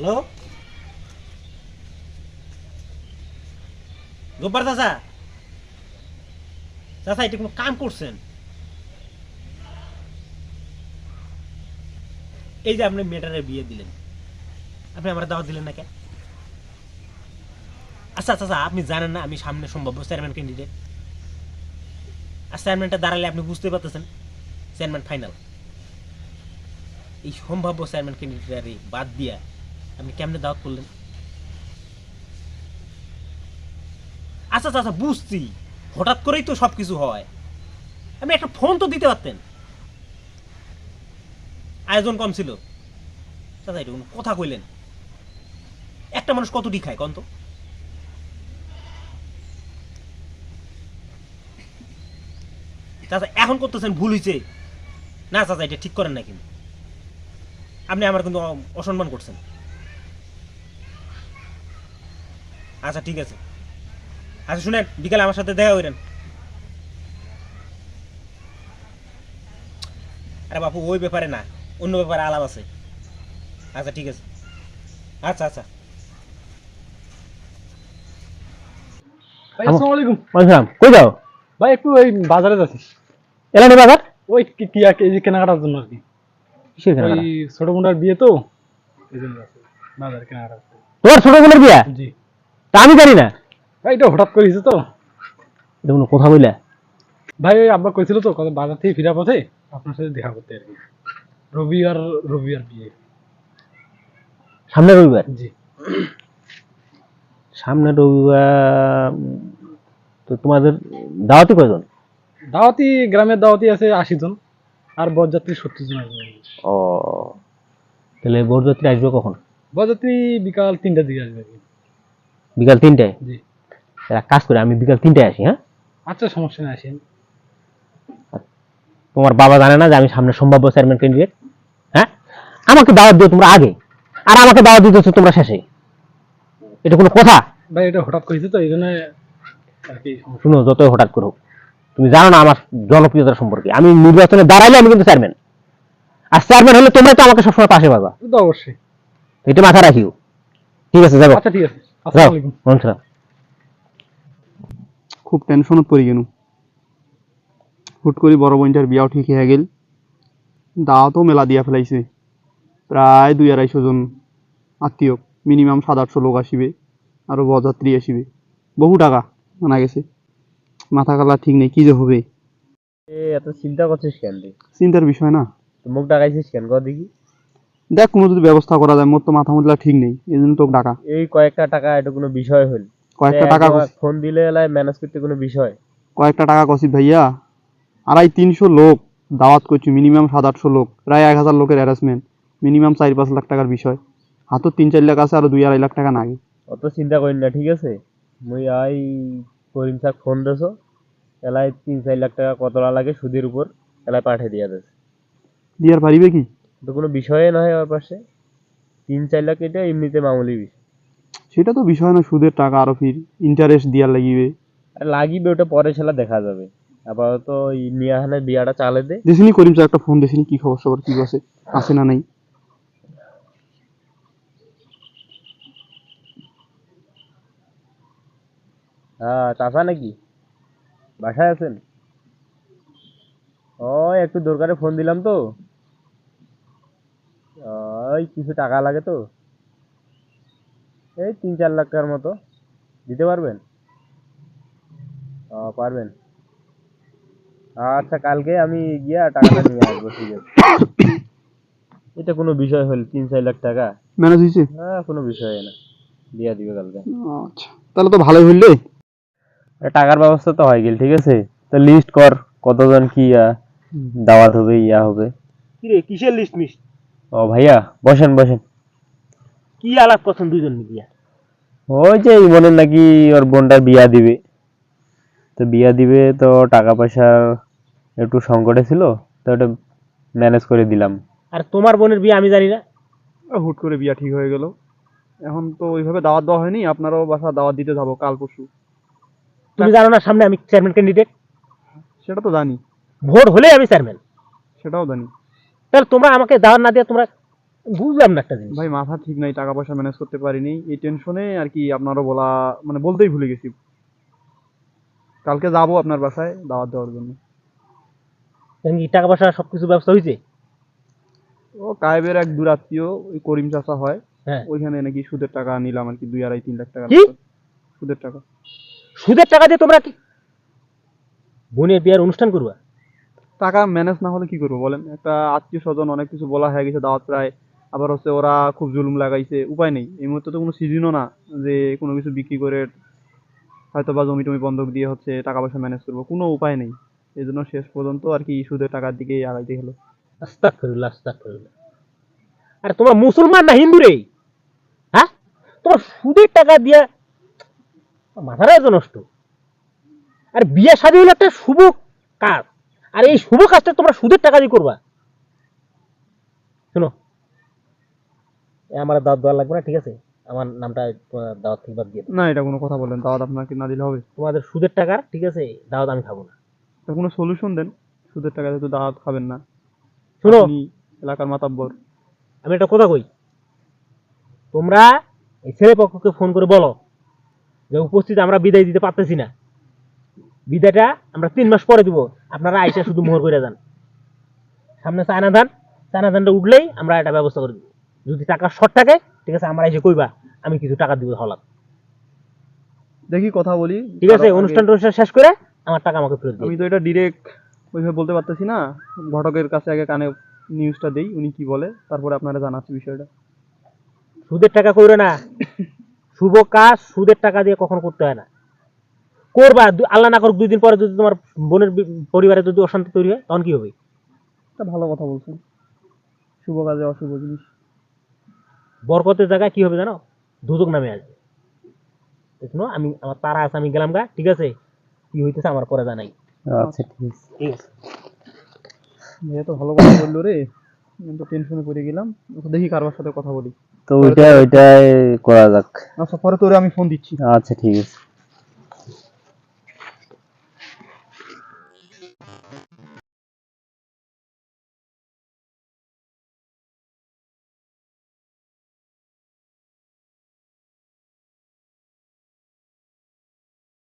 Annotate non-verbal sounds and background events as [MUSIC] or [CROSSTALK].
Hello? গোপার চাচা? চাচা এটা কোনো কাম করছেন? এই যে আপনি মেয়েটারে বিয়ে দিলেন। আপনি আমার দাওয়াত দিলেন না কেন? আচ্ছা আচ্ছা, আপনি জানেন না আমি সামনে সম্ভাব্য চেয়ারম্যান ক্যান্ডিডেট আর চেয়ারম্যানটা দাঁড়ালে আপনি বুঝতে পারতেছেন চেয়ারম্যান ফাইনাল এই সম্ভাব্য চেয়ারম্যান ক্যান্ডিডেটারে বাদ দিয়া আপনি কেমনে দাওয়াত করলেন? আচ্ছা আচ্ছা আচ্ছা বুঝছি। হঠাৎ করেই তো সব কিছু হয়। আপনি একটা ফোন তো দিতে পারতেন। আয়োজন কম ছিল। চাচা এটা কথা কইলেন। একটা মানুষ কতটি খায়, কন তো? চাচা, এখন করতেছেন ভুল হয়েছে না, চাচা, এটা ঠিক করেন না কিন্তু। আপনি আমার কিন্তু অসম্মান করছেন। আচ্ছা ঠিক আছে। আচ্ছা শুনেন বিকালে আমার সাথে দেখা করেন। আরে বাপু ওই ব্যাপারে না অন্য ব্যাপারে আলাপ আছে। আচ্ছা ঠিক আছে। আচ্ছা আচ্ছা। ভাই আসসালামু আলাইকুম বলছিলাম কই যাও? ভাই একটু ওই বাজারে যাচ্ছি। এলানি বাজার? ওই কি কি আর কি, কেনাকাটার জন্য আর কি। কিসের ওই ছোট বোনটার বিয়ে তো? এই জন্য যাচ্ছি। কেনাকাটা তোমার ছোট বোনের বিয়া? জি। তা আমি জানি না। ভাই এটা হঠাৎ করে হয়েছে তো। এটা কোনো কথা বললে ভাই ওই আব্বা কইছিল তো কত বাজার থেকে ফিরা পথে আপনার সাথে দেখা করতে আর কি রবি আর রবি আর বিয়ে। সামনে রবিবার জি। সামনে রবিবার তো তোমাদের দাওয়াতি কয়জন? দাওয়াতি গ্রামের দাওয়াতি আছে আশি জন আর বরযাত্রী সত্তর জন আসবে ও তাহলে বরযাত্রী আসবে কখন? বরযাত্রী বিকাল তিনটার দিকে আসবে। আর কি বিকাল তিনটায়? জি। এক কাজ করে আমি বিকাল তিনটায় আসি হ্যাঁ? আচ্ছা সমস্যা নেই আসেন। তোমার বাবা জানে না যে আমি সামনে সম্ভাব্য চেয়ারম্যান ক্যান্ডিডেট হ্যাঁ? আমাকে দাওয়াত দিও তোমরা আগে আর আমাকে দাওয়াত দিতেছো তোমরা শেষে। এটা কোনো কথা? ভাই এটা হঠাৎ করেছে তো এই জন্য শুনো যতই হঠাৎ করুক তুমি জানো না আমার জনপ্রিয়তার সম্পর্কে। আমি নির্বাচনে দাঁড়াইলে আমি কিন্তু চেয়ারম্যান আর চেয়ারম্যান হলে তোমরা তো আমাকে সবসময় পাশে পাবা। অবশ্যই। এটা মাথা রাখিও। ঠিক আছে যাব। আচ্ছা ঠিক আছে। আসসালামু আলাইকুম খুব টেনশনত পড়ি গেল হুট করে বড় বোনটার বিয়াও ঠিক হয়ে গেল। দাওয়াতও মেলা দিয়া ফেলাইছে। প্রায় দুই আড়াইশো জন আত্মীয় মিনিমাম সাত আটশো লোক আসিবে আরও বরযাত্রী আসিবে। বহু টাকা মানা গেছে। মাথা কালা ঠিক নেই কি যে হবে। এত চিন্তা করছিস কেন চিন্তার বিষয় না। মুখ ডাকাইছিস কেন? কর দেখি। দেখ কোনো যদি ব্যবস্থা করা যায় মোর তো মাথা মুদলা ঠিক নেই এই জন্য তোকে ডাকা। এই কয়েকটা টাকা এটা কোনো বিষয় হল কয়েকটা টাকা ফোন দিলে এলাই ম্যানেজ করতে কোনো বিষয়? কয়েকটা টাকা কষি ভাইয়া। আড়াই তিনশো লোক দাওয়াত করছি মিনিমাম সাত আটশো লোক প্রায় এক হাজার লোকের অ্যারেঞ্জমেন্ট মিনিমাম চার পাঁচ লাখ টাকার বিষয়। হাতও তিন চার লাখ আছে আর দুই আড়াই লাখ টাকা নাগে অত চিন্তা করিন না ঠিক আছে? মুই আই করিম স্যার ফোন দেছো এলাই তিন চার লাখ টাকা কতটা লাগে সুদের উপর এলাই পাঠিয়ে দিয়া দেছে দিয়ার পারিবে কি? তো কোনো বিষয়ে নয় আমার পাশে। তিন চার লাখ এটা এমনিতে মামুলি বিষয়। সেটা তো বিষয় না সুদের টাকা আরও ফির ইন্টারেস্ট দিয়ার লাগিবে। আর লাগিবে ওটা পরে দেখা যাবে। আপাতত এই বিয়াটা চালে দে। দেখিনি করিম একটা ফোন দেখিনি কি খবর সবার কি আছে আছে না নাই। হ্যাঁ চাচা নাকি? বাসায় আছেন? ওই একটু দরকারে ফোন দিলাম তো। ওই কিছু টাকা লাগে তো। এই তিন চার লাখ টাকার মতো। দিতে পারবেন? ও পারবেন। আচ্ছা কালকে আমি গিয়া টাকাটা নিয়ে আসব ঠিক আছে। এটা কোনো বিষয় হল তিন চার লাখ টাকা। ম্যানেজ হয়েছে? হ্যাঁ কোনো বিষয় না। দিয়া দিবে কালকে। আচ্ছা তাহলে তো ভালোই হইলে। টাকার ব্যবস্থা তো হয়ে গেল ঠিক আছে। তো লিস্ট কর কতজন কি দাওয়াত হবে ইয়া হবে। কিরে কিসের লিস্ট মিস? ও ভাইয়া বসেন বসেন। কি আলাপ করছেন দুজন মিলিয়া? ওই যে ইমনের নাকি ওর বোনটার বিয়া দিবে। তো বিয়া দিবে তো টাকা পয়সার একটু সংকটে ছিল তো ওটা ম্যানেজ করে দিলাম। আর তোমার বোনের বিয়ে আমি জানি না? হুট করে বিয়া ঠিক হয়ে গেল। এখন তো ওইভাবে দাওয়াত দেওয়া হয়নি আপনারাও বাসা দাওয়াত দিতে যাব কাল পরশু। তুমি জানো না সামনে আমি চেয়ারম্যান ক্যান্ডিডেট সেটা তো জানি। ভোট হলে আমি চেয়ারম্যান সেটাও জানি। তাহলে তোমরা আমাকে দাওয়াত না দিয়ে তোমরা বুঝলাম না একটা জিনিস। ভাই মাথা ঠিক নাই টাকা পয়সা ম্যানেজ করতে পারিনি। এই টেনশনে আর কি আপনারও বলা মানে বলতেই ভুলে গেছি। কালকে যাব আপনার বাসায় দাওয়াত দেওয়ার জন্য। কি টাকা পয়সা সবকিছু ব্যবস্থা হয়েছে? ও কায়েবের এক দূরাত্মীয় ওই করিম চাচা হয়। হ্যাঁ। ওইখানে নাকি সুদের টাকা নিলাম আর কি দুই আড়াই তিন লাখ টাকা কি? সুদের টাকা। সুদের টাকা দিয়ে তোমরা কি বোনের বিয়ার অনুষ্ঠান করবা? টাকা ম্যানেজ না হলে কি করব বলেন? একটা আত্মীয় স্বজন অনেক কিছু বলা হয়ে গেছে দাওয়াত প্রায়। আবার হচ্ছে ওরা খুব জুলুম লাগাইছে, উপায় নেই। এই মুহূর্তে তো কোনো সিজনও না যে কোনো কিছু বিক্রি করে হয়তো বা জমি টমি বন্ধক দিয়ে হচ্ছে টাকা পয়সা ম্যানেজ করব। কোনো উপায় নেই। এই জন্য শেষ পর্যন্ত আর কি সুদের টাকার দিকে আগাইতে হলো। আরে তোমরা মুসলমান না হিন্দু রে? হ্যাঁ? তোমার সুদের টাকা দিয়ে মাথাটা নষ্ট। আর বিয়ে শাদী হলো একটা শুভ কাজ। আর এই শুভ কাজটা তোমরা সুদের টাকা দিয়ে করবা। শোনো। আমার দাওয়াত দেওয়া লাগবে না ঠিক আছে? আমার নামটা দাওয়াত থেকে বাদ দিয়ে না এটা কোনো কথা বলেন দাওয়াত আপনাকে না দিলে হবে। তোমাদের সুদের টাকার ঠিক আছে? দাওয়াত আমি খাব না। তো কোনো সলিউশন দেন সুদের টাকা যেহেতু দাওয়াত খাবেন না। শোনো। এলাকার মাতাব্বর। আমি একটা কথা কই। তোমরা এই ছেলে পক্ষকে ফোন করে বলো যে উপস্থিত আমরা বিদায় দিতে পারতেছি না। বিদায়টা আমরা তিন মাস পরে দিব। আপনারা আইসা শুধু মোহর করে যান। সামনে চায়না ধান চায়না ধানটা উঠলেই আমরা একটা ব্যবস্থা করে দিব। যদি টাকা শর্ট থাকে ঠিক আছে আমরা এসে কইবা আমি কিছু টাকা দিব হলাম। দেখি কথা বলি। ঠিক আছে কারও অনুষ্ঠান টনুষ্ঠান শেষ করে আমার টাকা আমাকে ফেরত আমি তো এটা ডিরেক্ট ওইভাবে বলতে পারতেছি না। ঘটকের কাছে আগে কানে নিউজটা দেই উনি কি বলে তারপরে আপনারা জানাচ্ছি বিষয়টা। সুদের টাকা কইরো না। [LAUGHS] শুভ কাজ সুদের টাকা দিয়ে কখনো করতে হয় না। করবা আল্লাহ না করুক দুই দিন পরে যদি তোমার বোনের পরিবারে যদি অশান্তি তৈরি হয় তখন কি হবে? এটা ভালো কথা বলছেন। শুভ কাজে অশুভ জিনিস। বরকতের জায়গায় কি হবে জানো? দুদক নামে আসবে। দেখো আমি আমার তারা আছে আমি গেলাম গা ঠিক আছে? কি হইতেছে আমার পরে জানাই। আচ্ছা ঠিক আছে। ঠিক আছে। মেয়ে তো ভালো কথা বলল রে আমি তো টেনশনে পড়ে গেলাম। তো দেখি কারোর সাথে কথা বলি। তো ওইটা ওইটাই করা যাক। আচ্ছা পরে তোরে আমি ফোন দিচ্ছি। আচ্ছা ঠিক আছে।